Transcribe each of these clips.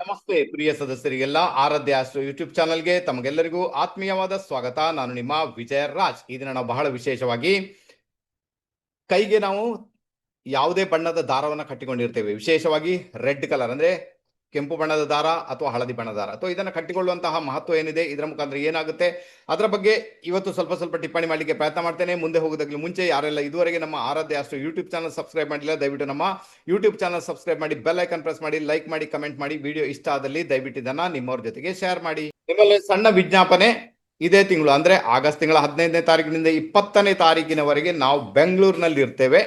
ನಮಸ್ತೆ ಪ್ರಿಯ ಸದಸ್ಯರಿಗೆಲ್ಲ ಆರಾಧ್ಯ astro YouTube ಚಾನಲ್ಗೆ ತಮಗೆಲ್ಲರಿಗೂ ಆತ್ಮೀಯವಾದ ಸ್ವಾಗತ. ನಾನು ನಿಮ್ಮ ವಿಜಯ ರಾಜ್. ಈ ದಿನ ನಾವು ಬಹಳ ವಿಶೇಷವಾಗಿ ಕೈಗೆ ನಾವು ಯಾವುದೇ ಬಣ್ಣದ ದಾರವನ್ನು ಕಟ್ಟಿಕೊಂಡಿರ್ತೇವೆ. ವಿಶೇಷವಾಗಿ ರೆಡ್ ಕಲರ್ ಅಂದ್ರೆ ಕೆಂಪು ಬಣ್ಣದ ದಾರ ಅಥವಾ ಹಳದಿ ಬಣ್ಣದ ದಾರ. ಅಥವಾ ಇದನ್ನು ಕಟ್ಟಿಕೊಳ್ಳುವಂತಹ ಮಹತ್ವ ಏನಿದೆ? ಇದರ ಮುಖಾಂತರ ಏನಾಗುತ್ತೆ? ಅದರ ಬಗ್ಗೆ ಇವತ್ತು ಸ್ವಲ್ಪ ಸ್ವಲ್ಪ ಟಿಪ್ಪಣಿ ಮಾಡಲಿಕ್ಕೆ ಪ್ರಯತ್ನ ಮಾಡ್ತೇನೆ. ಮುಂದೆ ಹೋಗೋದಕ್ಕೆ ಮುಂಚೆ ಯಾರೆಲ್ಲ ಇದುವರೆಗೆ ನಮ್ಮ ಆರಾಧ್ಯ ಅಷ್ಟು ಯೂಟ್ಯೂಬ್ ಚಾನಲ್ ಸಬ್ಸ್ಕ್ರೈಬ್ ಮಾಡಿಲ್ಲ, ದಯವಿಟ್ಟು ನಮ್ಮ ಯೂಟ್ಯೂಬ್ ಚಾನಲ್ ಸಬ್ಸ್ಕ್ರೈಬ್ ಮಾಡಿ ಬೆಲ್ ಐಕನ್ ಪ್ರೆಸ್ ಮಾಡಿ ಲೈಕ್ ಮಾಡಿ ಕಮೆಂಟ್ ಮಾಡಿ ವಿಡಿಯೋ ಇಷ್ಟ ಆದಲ್ಲಿ ದಯವಿಟ್ಟು ಇದನ್ನ ನಿಮ್ಮವ್ರ ಜೊತೆಗೆ ಶೇರ್ ಮಾಡಿ. ನಿಮ್ಮಲ್ಲಿ ಸಣ್ಣ ವಿಜ್ಞಾಪನೆ ಇದೇ ತಿಂಗಳು, ಅಂದ್ರೆ ಆಗಸ್ಟ್ ತಿಂಗಳ ಹದಿನೈದನೇ ತಾರೀಕಿನಿಂದ ಇಪ್ಪತ್ತನೇ ತಾರೀಕಿನವರೆಗೆ ನಾವು ಬೆಂಗಳೂರಿನಲ್ಲಿ ಇರ್ತೇವೆ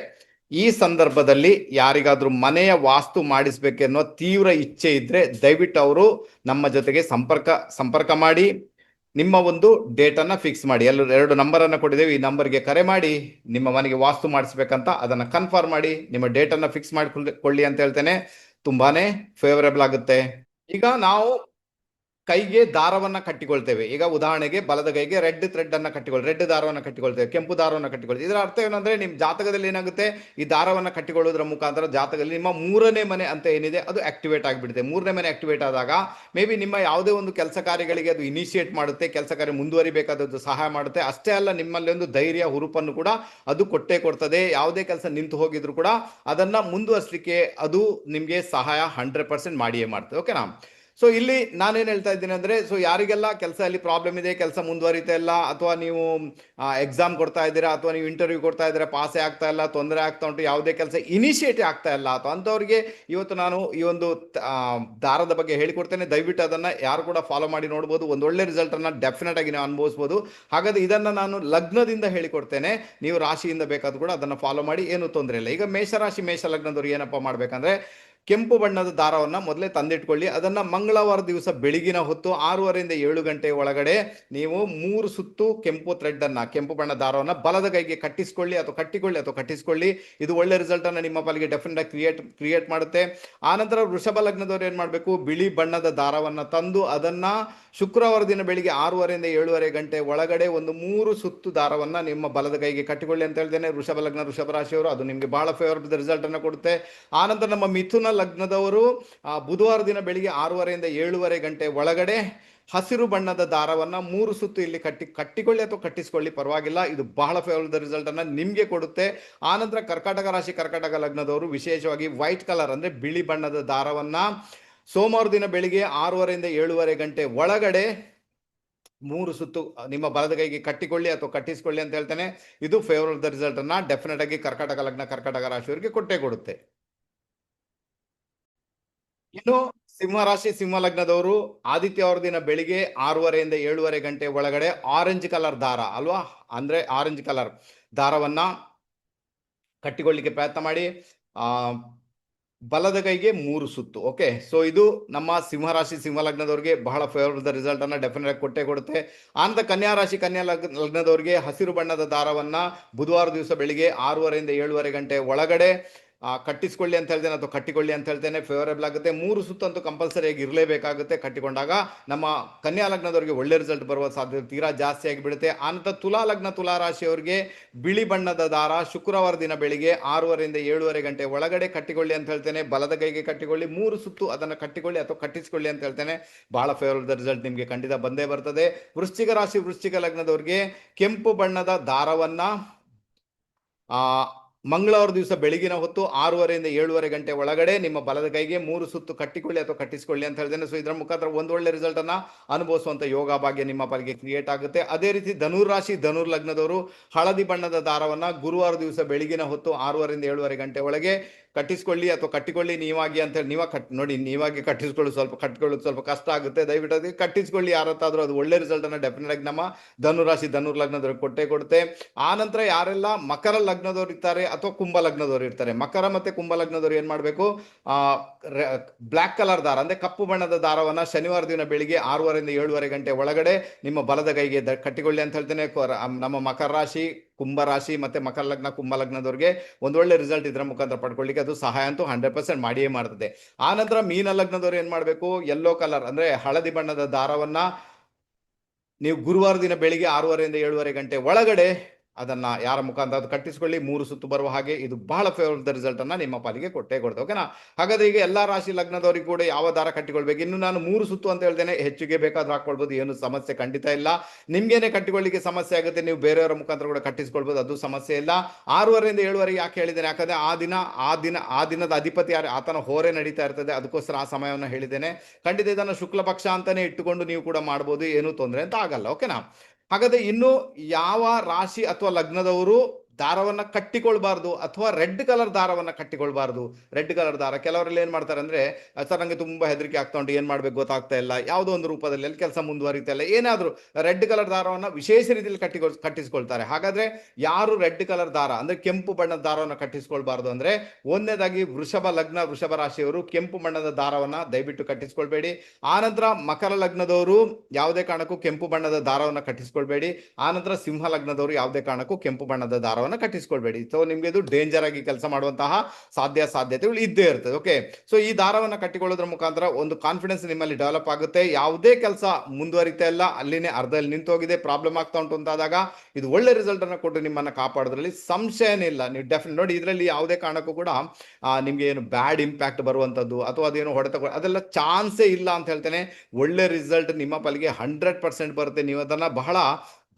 ಈ ಸಂದರ್ಭದಲ್ಲಿ ಯಾರಿಗಾದ್ರೂ ಮನೆಯ ವಾಸ್ತು ಮಾಡಿಸ್ಬೇಕೆನ್ನೋ ತೀವ್ರ ಇಚ್ಛೆ ಇದ್ದರೆ ದಯವಿಟ್ಟು ಅವರು ನಮ್ಮ ಜೊತೆಗೆ ಸಂಪರ್ಕ ಸಂಪರ್ಕ ಮಾಡಿ, ನಿಮ್ಮ ಒಂದು ಡೇಟನ್ನು ಫಿಕ್ಸ್ ಮಾಡಿ. ಎಲ್ಲ ಎರಡು ನಂಬರನ್ನು ಕೊಟ್ಟಿದ್ದೇವೆ. ಈ ನಂಬರ್ಗೆ ಕರೆ ಮಾಡಿ, ನಿಮ್ಮ ಮನೆಗೆ ವಾಸ್ತು ಮಾಡಿಸ್ಬೇಕಂತ ಅದನ್ನ ಕನ್ಫರ್ಮ್ ಮಾಡಿ, ನಿಮ್ಮ ಡೇಟನ್ನು ಫಿಕ್ಸ್ ಮಾಡಿಕೊಳ್ಳಿ ಅಂತ ಹೇಳ್ತೇನೆ. ತುಂಬಾನೇ ಫೇವರೇಬಲ್ ಆಗುತ್ತೆ. ಈಗ ನಾವು ಕೈಗೆ ದಾರವನ್ನ ಕಟ್ಟಿಕೊಳ್ತೇವೆ. ಈಗ ಉದಾಹರಣೆಗೆ ಬಲದ ಕೈಗೆ ರೆಡ್ ಥ್ರೆಡ್ ಅನ್ನ ಕಟ್ಟಿಕೊಳ್ಳಿ ರೆಡ್ ದಾರವನ್ನ ಕಟ್ಟಿಕೊಳ್ತೇವೆ. ಕೆಂಪು ದಾರವನ್ನ ಕಟ್ಟಿಕೊಳ್ತೇವೆ. ಇದರ ಅರ್ಥ ಏನಂದ್ರೆ ನಿಮ್ಮ ಜಾತಕದಲ್ಲಿ ಏನಾಗುತ್ತೆ? ಈ ದಾರವನ್ನ ಕಟ್ಟಿಕೊಳ್ಳೋದ್ರ ಮುಖಾಂತರ ಜಾತಕದಲ್ಲಿ ನಿಮ್ಮ ಮೂರನೇ ಮನೆ ಅಂತ ಏನಿದೆ ಅದು ಆಕ್ಟಿವೇಟ್ ಆಗಿಬಿಡುತ್ತೆ. ಮೂರನೇ ಮನೆ ಆಕ್ಟಿವೇಟ್ ಆದಾಗ ಮೇ ಬಿ ನಿಮ್ಮ ಯಾವುದೇ ಒಂದು ಕೆಲಸ ಕಾರ್ಯಗಳಿಗೆ ಅದು ಇನಿಷಿಯೇಟ್ ಮಾಡುತ್ತೆ, ಕೆಲಸ ಕಾರ್ಯ ಮುಂದುವರಿಬೇಕಾದದ್ದು ಸಹಾಯ ಮಾಡುತ್ತೆ. ಅಷ್ಟೇ ಅಲ್ಲ ನಿಮ್ಮಲ್ಲಿ ಒಂದು ಧೈರ್ಯ, ಹುರುಪನ್ನು ಕೂಡ ಅದು ಕೊಟ್ಟೇ ಕೊಡ್ತದೆ. ಯಾವುದೇ ಕೆಲಸ ನಿಂತು ಹೋಗಿದ್ರು ಕೂಡ ಅದನ್ನ ಮುಂದುವರಿಸಲಿಕ್ಕೆ ಅದು ನಿಮಗೆ ಸಹಾಯ ಹಂಡ್ರೆಡ್ ಪರ್ಸೆಂಟ್ ಮಾಡಿಯೇ ಮಾಡ್ತದೆ. ಓಕೆನಾ ಸೊ ಇಲ್ಲಿ ನಾನೇನು ಹೇಳ್ತಾ ಇದ್ದೀನಿ ಅಂದರೆ ಸೊ ಯಾರಿಗೆಲ್ಲ ಕೆಲಸ ಅಲ್ಲಿ ಪ್ರಾಬ್ಲಮ್ ಇದೆ, ಕೆಲಸ ಮುಂದುವರಿತಾ ಇಲ್ಲ, ಅಥವಾ ನೀವು ಎಕ್ಸಾಮ್ ಕೊಡ್ತಾ ಇದ್ದೀರಾ, ಅಥವಾ ನೀವು ಇಂಟರ್ವ್ಯೂ ಕೊಡ್ತಾ ಇದ್ದೀರಾ ಪಾಸೇ ಆಗ್ತಾ ಇಲ್ಲ, ತೊಂದರೆ ಆಗ್ತಾ ಉಂಟು, ಯಾವುದೇ ಕೆಲಸ ಇನಿಷಿಯೇಟ್ ಆಗ್ತಾ ಇಲ್ಲ, ಅಥವಾ ಅಂಥವ್ರಿಗೆ ಇವತ್ತು ನಾನು ಈ ಒಂದು ದಾರದ ಬಗ್ಗೆ ಹೇಳಿಕೊಡ್ತೇನೆ. ದಯವಿಟ್ಟು ಅದನ್ನು ಯಾರು ಕೂಡ ಫಾಲೋ ಮಾಡಿ ನೋಡ್ಬೋದು. ಒಂದು ಒಳ್ಳೆ ರಿಸಲ್ಟನ್ನು ಡೆಫಿನೆಟ್ ಆಗಿ ನೀವು ಅನುಭವಿಸ್ಬೋದು. ಹಾಗಾದ್ರೆ ಇದನ್ನು ನಾನು ಲಗ್ನದಿಂದ ಹೇಳಿಕೊಡ್ತೇನೆ. ನೀವು ರಾಶಿಯಿಂದ ಬೇಕಾದ್ರೂ ಕೂಡ ಅದನ್ನು ಫಾಲೋ ಮಾಡಿ, ಏನು ತೊಂದರೆ ಇಲ್ಲ. ಈಗ ಮೇಷರಾಶಿ ಮೇಷ ಲಗ್ನದವ್ರು ಏನಪ್ಪ ಮಾಡ್ಬೇಕಂದ್ರೆ ಕೆಂಪು ಬಣ್ಣದ ದಾರವನ್ನು ಮೊದಲೇ ತಂದಿಟ್ಕೊಳ್ಳಿ. ಅದನ್ನು ಮಂಗಳವಾರ ದಿವಸ ಬೆಳಗಿನ ಹೊತ್ತು ಆರೂವರೆಯಿಂದ ಏಳು ಗಂಟೆ ಒಳಗಡೆ ನೀವು ಮೂರು ಸುತ್ತು ಕೆಂಪು ಥ್ರೆಡ್ಡನ್ನು ಕೆಂಪು ಬಣ್ಣ ದಾರವನ್ನು ಬಲದ ಕೈಗೆ ಕಟ್ಟಿಸ್ಕೊಳ್ಳಿ ಅಥವಾ ಕಟ್ಟಿಕೊಳ್ಳಿ ಅಥವಾ ಕಟ್ಟಿಸ್ಕೊಳ್ಳಿ. ಇದು ಒಳ್ಳೆ ರಿಸಲ್ಟ್ ಅನ್ನ ನಿಮ್ಮ ಪಾಲಿಗೆ ಡೆಫಿನೆಟ್ ಆಗಿ ಕ್ರಿಯೇಟ್ ಕ್ರಿಯೇಟ್ ಮಾಡುತ್ತೆ. ಆನಂತರ ವೃಷಭ ಲಗ್ನದವರು ಏನು ಮಾಡಬೇಕು? ಬಿಳಿ ಬಣ್ಣದ ದಾರವನ್ನು ತಂದು ಅದನ್ನು ಶುಕ್ರವಾರ ದಿನ ಬೆಳಿಗ್ಗೆ ಆರೂವರೆಯಿಂದ ಏಳುವರೆ ಗಂಟೆ ಒಳಗಡೆ ಒಂದು ಮೂರು ಸುತ್ತು ದಾರವನ್ನು ನಿಮ್ಮ ಬಲದ ಕೈಗೆ ಕಟ್ಟಿಕೊಳ್ಳಿ ಅಂತ ಹೇಳ್ತೇನೆ. ವೃಷಭ ಲಗ್ನ, ವೃಷಭ ರಾಶಿಯವರು, ಅದು ನಿಮಗೆ ಬಹಳ ಫೇವರಬಲ್ ರಿಸಲ್ಟ್ ಅನ್ನು ಕೊಡುತ್ತೆ. ಆನಂತರ ನಮ್ಮ ಮಿಥುನ ಲಗ್ನದವರು ಆ, ಬುಧವಾರ ದಿನ ಬೆಳಿಗ್ಗೆ ಆರೂವರೆಯಿಂದ ಏಳುವರೆ ಗಂಟೆ ಒಳಗಡೆ ಹಸಿರು ಬಣ್ಣದ ದಾರವನ್ನು ಮೂರು ಸುತ್ತು ಇಲ್ಲಿ ಕಟ್ಟಿ ಕಟ್ಟಿಕೊಳ್ಳಿ ಅಥವಾ ಕಟ್ಟಿಸಿಕೊಳ್ಳಿ ಪರವಾಗಿಲ್ಲ. ಇದು ಬಹಳ ಫೇವರ್ ರಿಸಲ್ಟ್ ಅನ್ನ ನಿಮಗೆ ಕೊಡುತ್ತೆ. ಆನಂತರ ಕರ್ಕಾಟಕ ರಾಶಿ ಕರ್ಕಾಟಕ ಲಗ್ನದವರು ವಿಶೇಷವಾಗಿ ವೈಟ್ ಕಲರ್ ಅಂದ್ರೆ ಬಿಳಿ ಬಣ್ಣದ ದಾರವನ್ನ ಸೋಮವಾರ ದಿನ ಬೆಳಿಗ್ಗೆ ಆರೂವರೆಯಿಂದ ಏಳುವರೆ ಗಂಟೆ ಒಳಗಡೆ ಮೂರು ಸುತ್ತು ನಿಮ್ಮ ಬಲದ ಕೈಗೆ ಕಟ್ಟಿಕೊಳ್ಳಿ ಅಥವಾ ಕಟ್ಟಿಸಿಕೊಳ್ಳಿ ಅಂತ ಹೇಳ್ತೇನೆ. ಇದು ಫೇವರಬಲ್ ರಿಸಲ್ಟ್ ಅನ್ನ ಡೆಫಿನೆಟ್ ಆಗಿ ಕರ್ಕಾಟಕ ಲಗ್ನ ಕರ್ಕಾಟಕ ರಾಶಿಯವರಿಗೆ ಕೊಟ್ಟೆ ಕೊಡುತ್ತೆ. ಇನ್ನು ಸಿಂಹ ರಾಶಿ ಸಿಂಹ ಲಗ್ನದವರು ಆದಿತ್ಯ ಅವರ ದಿನ ಬೆಳಿಗ್ಗೆ ಆರೂವರೆಯಿಂದ ಏಳುವರೆ ಗಂಟೆ ಒಳಗಡೆ ಆರೆಂಜ್ ಕಲರ್ ದಾರ ಅಲ್ವಾ? ಅಂದ್ರೆ ಆರೆಂಜ್ ಕಲರ್ ದಾರವನ್ನ ಕಟ್ಟಿಕೊಳ್ಳಿಕ್ಕೆ ಪ್ರಯತ್ನ ಮಾಡಿ. ಆ, ಬಲದ ಕೈಗೆ ಮೂರು ಸುತ್ತು ಓಕೆ ಸೊ ಇದು ನಮ್ಮ ಸಿಂಹ ರಾಶಿ ಸಿಂಹ ಲಗ್ನದವ್ರಿಗೆ ಬಹಳ ಫೇವರಬಲ್ ರಿಸಲ್ಟ್ ಅನ್ನ ಡೆಫಿನೆಟ್ ಆಗಿ ಕೊಟ್ಟೆ ಕೊಡುತ್ತೆ. ಆನಂತರ ಕನ್ಯಾ ರಾಶಿ ಕನ್ಯಾ ಲಗ್ನ ಲಗ್ನದವ್ರಿಗೆ ಹಸಿರು ಬಣ್ಣದ ದಾರವನ್ನ ಬುಧವಾರ ದಿವಸ ಬೆಳಿಗ್ಗೆ ಆರೂವರೆಯಿಂದ ಏಳುವರೆ ಗಂಟೆ ಒಳಗಡೆ ಕಟ್ಟಿಸ್ಕೊಳ್ಳಿ ಅಂತ ಹೇಳ್ತೇನೆ ಅಥವಾ ಕಟ್ಟಿಕೊಳ್ಳಿ ಅಂತ ಹೇಳ್ತೇನೆ ಫೇವರೇಬಲ್ ಆಗುತ್ತೆ. ಮೂರು ಸುತ್ತಂತೂ ಕಂಪಲ್ಸರಿಯಾಗಿ ಇರಲೇಬೇಕಾಗುತ್ತೆ ಕಟ್ಟಿಕೊಂಡಾಗ. ನಮ್ಮ ಕನ್ಯಾ ಲಗ್ನದವರಿಗೆ ಒಳ್ಳೆ ರಿಸಲ್ಟ್ ಬರುವ ಸಾಧ್ಯತೆ ತೀರಾ ಜಾಸ್ತಿ ಆಗಿಬಿಡುತ್ತೆ. ಆನಂತರ ತುಲಾ ಲಗ್ನ ತುಲಾ ರಾಶಿಯವರಿಗೆ ಬಿಳಿ ಬಣ್ಣದ ದಾರ, ಶುಕ್ರವಾರ ದಿನ ಬೆಳಿಗ್ಗೆ ಆರೂವರೆಯಿಂದ ಏಳುವರೆ ಗಂಟೆ ಒಳಗಡೆ ಕಟ್ಟಿಕೊಳ್ಳಿ ಅಂತ ಹೇಳ್ತೇನೆ. ಬಲದ ಕೈಗೆ ಕಟ್ಟಿಕೊಳ್ಳಿ. ಮೂರು ಸುತ್ತು ಅದನ್ನು ಕಟ್ಟಿಕೊಳ್ಳಿ ಅಥವಾ ಕಟ್ಟಿಸಿಕೊಳ್ಳಿ ಅಂತ ಹೇಳ್ತೇನೆ. ಬಹಳ ಫೇವರಬಲ್ ರಿಸಲ್ಟ್ ನಿಮಗೆ ಖಂಡಿತ ಬಂದೇ ಬರ್ತದೆ. ವೃಶ್ಚಿಕ ರಾಶಿ ವೃಶ್ಚಿಕ ಲಗ್ನದವರಿಗೆ ಕೆಂಪು ಬಣ್ಣದ ದಾರವನ್ನು ಮಂಗಳವಾರ ದಿವಸ ಬೆಳಗಿನ ಹೊತ್ತು ಆರೂವರೆಯಿಂದ ಏಳುವರೆ ಗಂಟೆ ಒಳಗಡೆ ನಿಮ್ಮ ಬಲದ ಕೈಗೆ ಮೂರು ಸುತ್ತು ಕಟ್ಟಿಕೊಳ್ಳಿ ಅಥವಾ ಕಟ್ಟಿಸಿಕೊಳ್ಳಿ ಅಂತ ಹೇಳ್ತೇನೆ ಸೊ ಇದರ ಮುಖಾಂತರ ಒಂದು ಒಳ್ಳೆ ರಿಸಲ್ಟ್ ಅನ್ನ ಅನುಭವಿಸುವಂತ ಯೋಗ ಭಾಗ್ಯ ನಿಮ್ಮ ಪಾಲಿಗೆ ಕ್ರಿಯೇಟ್ ಆಗುತ್ತೆ. ಅದೇ ರೀತಿ ಧನುರ್ ರಾಶಿ, ಧನುರ್ ಲಗ್ನದವರು ಹಳದಿ ಬಣ್ಣದ ದಾರವನ್ನ ಗುರುವಾರ ದಿವಸ ಬೆಳಗಿನ ಹೊತ್ತು ಆರೂವರೆಯಿಂದ ಏಳುವರೆ ಗಂಟೆ ಒಳಗೆ ಕಟ್ಟಿಸ್ಕೊಳ್ಳಿ ಅಥವಾ ಕಟ್ಟಿಕೊಳ್ಳಿ ನೀವಾಗಿ ಅಂತ ಹೇಳಿ ನೀವಾಗ ಕಟ್, ನೋಡಿ, ನೀವಾಗಿ ಕಟ್ಟಿಸ್ಕೊಳ್ಳೋದು ಸ್ವಲ್ಪ ಕಟ್ಕೊಳ್ಳೋದು ಸ್ವಲ್ಪ ಕಷ್ಟ ಆಗುತ್ತೆ. ದಯವಿಟ್ಟು ಅದಕ್ಕೆ ಕಟ್ಟಿಸ್ಕೊಳ್ಳಿ, ಯಾರತ್ತಾದರೂ ಅದು ಒಳ್ಳೆ ರಿಸಲ್ಟ್ ಅನ್ನು ಡೆಫಿನೆಟ್ ಆಗಿ ನಮ್ಮ ಧನುರಾಶಿ ಧನುರ್ ಲಗ್ನದವ್ರಿಗೆ ಕೊಟ್ಟೆ ಕೊಡುತ್ತೆ. ಆ ನಂತರ ಯಾರೆಲ್ಲ ಮಕರ ಲಗ್ನದವ್ರು ಇರ್ತಾರೆ ಅಥವಾ ಕುಂಭ ಲಗ್ನದವ್ರು ಇರ್ತಾರೆ. ಮಕರ ಮತ್ತೆ ಕುಂಭ ಲಗ್ನದವ್ರು ಏನು ಮಾಡಬೇಕು? ಬ್ಲ್ಯಾಕ್ ಕಲರ್ ದಾರ, ಅಂದರೆ ಕಪ್ಪು ಬಣ್ಣದ ದಾರವನ್ನು ಶನಿವಾರ ದಿನ ಬೆಳಿಗ್ಗೆ ಆರೂವರೆಯಿಂದ ಏಳುವರೆ ಗಂಟೆ ಒಳಗಡೆ ನಿಮ್ಮ ಬಲದ ಕೈಗೆ ಕಟ್ಟಿಕೊಳ್ಳಿ ಅಂತ ಹೇಳ್ತೇನೆ. ನಮ್ಮ ಮಕರ ರಾಶಿ ಕುಂಭ ರಾಶಿ ಮತ್ತೆ ಮಕರ ಲಗ್ನ ಕುಂಭ ಲಗ್ನದವ್ರಿಗೆ ಒಂದು ಒಳ್ಳೆ ರಿಸಲ್ಟ್ ಇದರ ಮುಖಾಂತರ ಪಡ್ಕೊಳ್ಳಿಕ್ಕೆ ಅದು ಸಹಾಯ ಅಂತೂ ಹಂಡ್ರೆಡ್ ಪರ್ಸೆಂಟ್ ಮಾಡಿಯೇ ಮಾಡ್ತದೆ. ಆ ನಂತರ ಮೀನ ಲಗ್ನದವ್ರು ಏನ್ ಮಾಡ್ಬೇಕು? ಯೆಲ್ಲೋ ಕಲರ್ ಅಂದ್ರೆ ಹಳದಿ ಬಣ್ಣದ ದಾರವನ್ನ ನೀವು ಗುರುವಾರ ದಿನ ಬೆಳಿಗ್ಗೆ ಆರೂವರೆಯಿಂದ ಏಳುವರೆ ಗಂಟೆ ಒಳಗಡೆ ಅದನ್ನ ಯಾರ ಮುಖಾಂತರ ಅದು ಕಟ್ಟಿಸ್ಕೊಳ್ಳಿ, ಮೂರು ಸುತ್ತು ಬರುವ ಹಾಗೆ ಇದು ಬಹಳ ಫೇವರ್ದ ರಿಸಲ್ಟ್ ಅನ್ನ ನಿಮ್ಮ ಪಾಲಿಗೆ ಕೊಟ್ಟೇ ಕೊಡ್ತೇವೆ ಓಕೆನಾ ಹಾಗಾದ್ರೆ ಈಗ ಎಲ್ಲಾ ರಾಶಿ ಲಗ್ನದವರಿಗೂ ಕೂಡ ಯಾವ ದಾರ ಕಟ್ಟಿಕೊಳ್ಬೇಕು? ಇನ್ನು ನಾನು ಮೂರು ಸುತ್ತು ಅಂತ ಹೇಳ್ತೇನೆ ಹೆಚ್ಚಿಗೆ ಬೇಕಾದ್ರೂ ಹಾಕ್ಕೊಳ್ಬೋದು, ಏನು ಸಮಸ್ಯೆ ಖಂಡಿತ ಇಲ್ಲ. ನಿಮ್ಗೇನೆ ಕಟ್ಟಿಕೊಳ್ಳಿಕ್ಕೆ ಸಮಸ್ಯೆ ಆಗುತ್ತೆ, ನೀವು ಬೇರೆಯವರ ಮುಖಾಂತರ ಕೂಡ ಕಟ್ಟಿಸ್ಕೊಳ್ಬೋದು, ಅದು ಸಮಸ್ಯೆ ಇಲ್ಲ. ಆರೂವರೆಯಿಂದ ಏಳುವರೆಗೆ ಯಾಕೆ ಹೇಳಿದ್ದೇನೆ, ಯಾಕಂದ್ರೆ ಆ ದಿನ ಆ ದಿನ, ಆ ದಿನದ ಅಧಿಪತಿ ಯಾರು, ಆತನ ಹೋರೆ ನಡೀತಾ ಇರ್ತದೆ, ಅದಕ್ಕೋಸ್ಕರ ಆ ಸಮಯವನ್ನು ಹೇಳಿದ್ದೇನೆ. ಖಂಡಿತ ಇದನ್ನು ಶುಕ್ಲ ಪಕ್ಷ ಅಂತಾನೆ ಇಟ್ಟುಕೊಂಡು ನೀವು ಕೂಡ ಮಾಡ್ಬೋದು, ಏನೂ ತೊಂದರೆ ಅಂತ ಆಗಲ್ಲ ಓಕೆನಾ ಹಾಗಾದ್ರೆ ಇನ್ನು ಯಾವ ರಾಶಿ ಅಥವಾ ಲಗ್ನದವರು ದಾರವನ್ನ ಕಟ್ಟಿಕೊಳ್ಬಾರ್ದು ಅಥವಾ ರೆಡ್ ಕಲರ್ ದಾರವನ್ನು ಕಟ್ಟಿಕೊಳ್ಬಾರ್ದು. ರೆಡ್ ಕಲರ್ ದಾರ ಕೆಲವರಲ್ಲಿ ಏನು ಮಾಡ್ತಾರೆ ಅಂದರೆ ಸರ್ ನನಗೆ ತುಂಬ ಹೆದರಿಕೆ ಆಗ್ತಾ ಉಂಟು, ಏನು ಮಾಡಬೇಕು ಗೊತ್ತಾಗ್ತಾ ಇಲ್ಲ, ಯಾವುದೋ ಒಂದು ರೂಪದಲ್ಲಿ ಅಲ್ಲಿ ಕೆಲಸ ಮುಂದುವರಿತಾ ಇಲ್ಲ ಏನಾದರೂ ರೆಡ್ ಕಲರ್ ದಾರವನ್ನು ವಿಶೇಷ ರೀತಿಯಲ್ಲಿ ಕಟ್ಟಿಕೊ ಕಟ್ಟಿಸ್ಕೊಳ್ತಾರೆ. ಹಾಗಾದರೆ ಯಾರು ರೆಡ್ ಕಲರ್ ದಾರ ಅಂದರೆ ಕೆಂಪು ಬಣ್ಣದ ದಾರವನ್ನು ಕಟ್ಟಿಸ್ಕೊಳ್ಬಾರ್ದು ಅಂದರೆ, ಒಂದನೇದಾಗಿ ವೃಷಭ ಲಗ್ನ ವೃಷಭ ರಾಶಿಯವರು ಕೆಂಪು ಬಣ್ಣದ ದಾರವನ್ನು ದಯವಿಟ್ಟು ಕಟ್ಟಿಸ್ಕೊಳ್ಬೇಡಿ. ಆನಂತರ ಮಕರ ಲಗ್ನದವರು ಯಾವುದೇ ಕಾರಣಕ್ಕೂ ಕೆಂಪು ಬಣ್ಣದ ದಾರವನ್ನು ಕಟ್ಟಿಸ್ಕೊಳ್ಬೇಡಿ. ಆನಂತರ ಸಿಂಹ ಲಗ್ನದವರು ಯಾವುದೇ ಕಾರಣಕ್ಕೂ ಕೆಂಪು ಬಣ್ಣದ ದಾರವನ್ನ ಕಟ್ಟಿಸ್ಕೊಳ್ಬೇಡಿ. ಸೊ ನಿಮ್ಗೆ ಇದು ಡೇಂಜರ್ ಆಗಿ ಕೆಲಸ ಮಾಡುವಂತಹ ಸಾಧ್ಯ ಸಾಧ್ಯತೆಗಳು ಇದ್ದೇ ಇರ್ತದೆ. ಓಕೆ ಸೊ ಈ ದಾರವನ್ನು ಕಟ್ಟಿಕೊಳ್ಳೋದ್ರ ಮುಖಾಂತರ ಒಂದು ಕಾನ್ಫಿಡೆನ್ಸ್ ನಿಮ್ಮಲ್ಲಿ ಡೆವಲಪ್ ಆಗುತ್ತೆ. ಯಾವುದೇ ಕೆಲಸ ಮುಂದುವರಿತಾ ಇಲ್ಲ. ಅಲ್ಲಿನೇ ಅರ್ಧದಲ್ಲಿ ನಿಂತೋಗಿದೆ ಪ್ರಾಬ್ಲಮ್ ಆಗ್ತಾ ಉಂಟು ಅಂತಾದಾಗ ಇದು ಒಳ್ಳೆ ರಿಸಲ್ಟ್ ಅನ್ನು ಕೊಟ್ಟು ನಿಮ್ಮನ್ನ ಕಾಪಾಡೋದ್ರಲ್ಲಿ ಸಂಶಯನೇ ಇಲ್ಲ. ನೀವು ಡೆಫಿನೆಟ್ ನೋಡಿ, ಇದರಲ್ಲಿ ಯಾವುದೇ ಕಾರಣಕ್ಕೂ ಕೂಡ ನಿಮಗೆ ಏನು ಬ್ಯಾಡ್ ಇಂಪ್ಯಾಕ್ಟ್ ಬರುವಂತದ್ದು ಅಥವಾ ಅದೇನು ಹೊಡೆತ ಅದೆಲ್ಲ ಚಾನ್ಸೇ ಇಲ್ಲ ಅಂತ ಹೇಳ್ತೇನೆ. ಒಳ್ಳೆ ರಿಸಲ್ಟ್ ನಿಮ್ಮ ಪಾಲಿಗೆ ಹಂಡ್ರೆಡ್ ಪರ್ಸೆಂಟ್ ಬರುತ್ತೆ. ನೀವು ಅದನ್ನ ಬಹಳ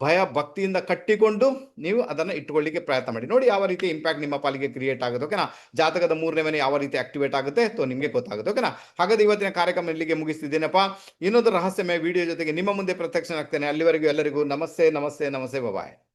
ಭಯ ಭಕ್ತಿಯಿಂದ ಕಟ್ಟಿಕೊಂಡು ನೀವು ಅದನ್ನು ಇಟ್ಟುಕೊಳ್ಳಿಕ್ಕೆ ಪ್ರಯತ್ನ ಮಾಡಿ. ನೋಡಿ ಯಾವ ರೀತಿ ಇಂಪ್ಯಾಕ್ಟ್ ನಿಮ್ಮ ಪಾಲಿಗೆ ಕ್ರಿಯೇಟ್ ಆಗುತ್ತೆ ಓಕೆನಾ ಜಾತಕದ ಮೂರನೇ ಮನೆ ಯಾವ ರೀತಿ ಆಕ್ಟಿವೇಟ್ ಆಗುತ್ತೆ ಸೊ ನಿಮಗೆ ಗೊತ್ತಾಗುತ್ತೆ ಓಕೆನಾ ಹಾಗಾದ್ರೆ ಇವತ್ತಿನ ಕಾರ್ಯಕ್ರಮ ಇಲ್ಲಿಗೆ ಮುಗಿಸ್ತಿದ್ದೇನಪ್ಪ. ಇನ್ನೊಂದು ರಹಸ್ಯಮಯ ವಿಡಿಯೋ ಜೊತೆಗೆ ನಿಮ್ಮ ಮುಂದೆ ಪ್ರತ್ಯಕ್ಷನಾಗ್ತೇನೆ. ಅಲ್ಲಿವರೆಗೂ ಎಲ್ಲರಿಗೂ ನಮಸ್ತೆ ನಮಸ್ತೆ ನಮಸ್ತೆ ಬಾಯ್